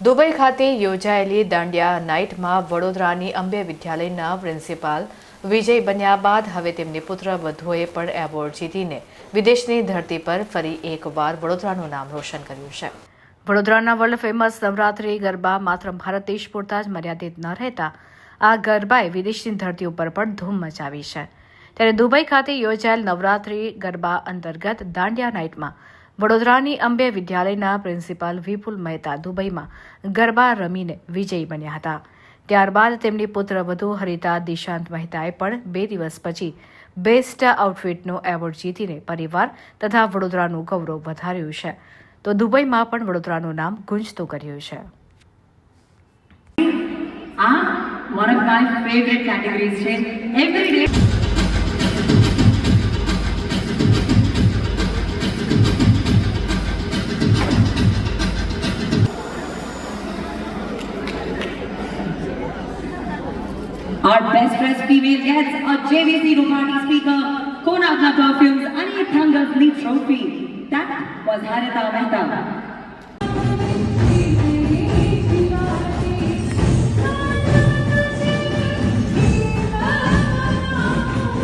Dubai ખાતે યોજાયેલી દાંડિયા નાઇટમાં વડોદરાની અંબે વિદ્યાલયના પ્રિન્સિપાલ વિજય બન્યા બાદ હવે તેમની પુત્ર વધુએ પણ એવોર્ડ જીતીને વિદેશની ધરતી પર ફરી એકવાર વડોદરાનું નામ રોશન કર્યું છે. વડોદરાના વર્લ્ડ ફેમસ નવરાત્રિ ગરબા માત્ર ભારત દેશ પૂરતા જ મર્યાદિત ન રહેતા, આ ગરબાએ વિદેશની ધરતી ઉપર પણ ધૂમ મચાવી છે. ત્યારે દુબઈ ખાતે યોજાયેલ નવરાત્રિ ગરબા અંતર્ગત દાંડિયા નાઇટમાં વડોદરાની અંબે વિદ્યાલયના પ્રિન્સિપાલ વિપુલ મહેતા દુબઈમાં ગરબા રમીને વિજયી બન્યા હતા. ત્યારબાદ તેમની પુત્ર વધુ હરિતા દિશાંત મહેતાએ પણ બે દિવસ પછી બેસ્ટ આઉટફિટનો એવોર્ડ જીતીને પરિવાર તથા વડોદરાનું ગૌરવ વધાર્યું છે. તો દુબઈમાં પણ વડોદરાનું નામ ગુંજતું કર્યું છે. આ my favorite categories છે. Day Our best dressed female gets a JVC Rupani speaker, Konagna Perfumes, and a Thangasni trophy. That was Harita Mehta.